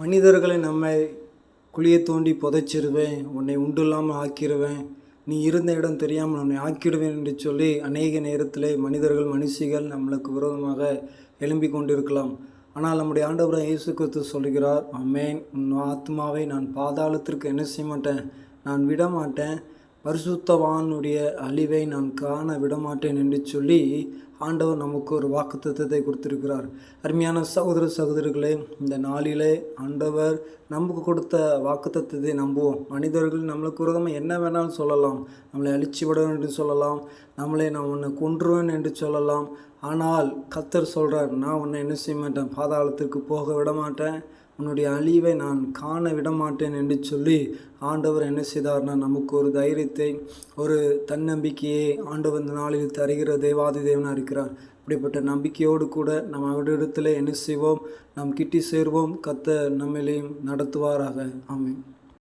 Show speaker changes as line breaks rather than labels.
மனிதர்களை நம்மை குழியை தோண்டி புதைச்சிருவேன் உன்னை உண்டு இல்லாமல் ஆக்கிடுவேன் நீ இருந்த இடம் தெரியாமல் உன்னை ஆக்கிடுவேன் என்று சொல்லி அநேக நேரத்தில் மனிதர்கள் மனுஷிகள் நம்மளுக்கு விரோதமாக எழும்பி கொண்டிருக்கலாம். ஆனால் நம்முடைய ஆண்டவரை இயேசு கிறிஸ்து சொல்கிறார் அம்மேன் உன் ஆத்மாவை நான் பாதாளத்திற்கு என்ன செய்ய மாட்டேன்? நான் விட மாட்டேன். பரிசுத்தவானுடைய அழிவை நான் காண விடமாட்டேன் என்று சொல்லி ஆண்டவர் நமக்கு ஒரு வாக்குத்தத்தத்தை கொடுத்திருக்கிறார். அருமையான சகோதர சகோதரிகளே இந்த நாளிலே ஆண்டவர் நமக்கு கொடுத்த வாக்குத்தத்தத்தை நம்புவோம். மனிதர்கள் நம்மளுக்கு விரோதமாக என்ன வேணாலும் சொல்லலாம். நம்மளை அழிச்சு விடுவேன் என்று சொல்லலாம். நம்மளை நான் உன்னை கொன்றுவேன் என்று சொல்லலாம். ஆனால் கத்தர் சொல்கிறார் நான் உன்னை என்ன செய்ய மாட்டேன்? பாதாளத்திற்கு போக விட மாட்டேன் உன்னுடைய அழிவை நான் காண விட மாட்டேன் என்று சொல்லி ஆண்டவர் என்ன செய்தார்னா நமக்கு ஒரு தைரியத்தை ஒரு தன்னம்பிக்கையை ஆண்டவர் இந்த நாளில் தருகிற தேவாதி தேவனாக இருக்கிறார். இப்படிப்பட்ட நம்பிக்கையோடு கூட நம்ம அவரிடத்தில் என்ன செய்வோம்? நாம் கிட்டி சேர்வோம். கத்த நம்மளையும் நடத்துவாராக. ஆமென்.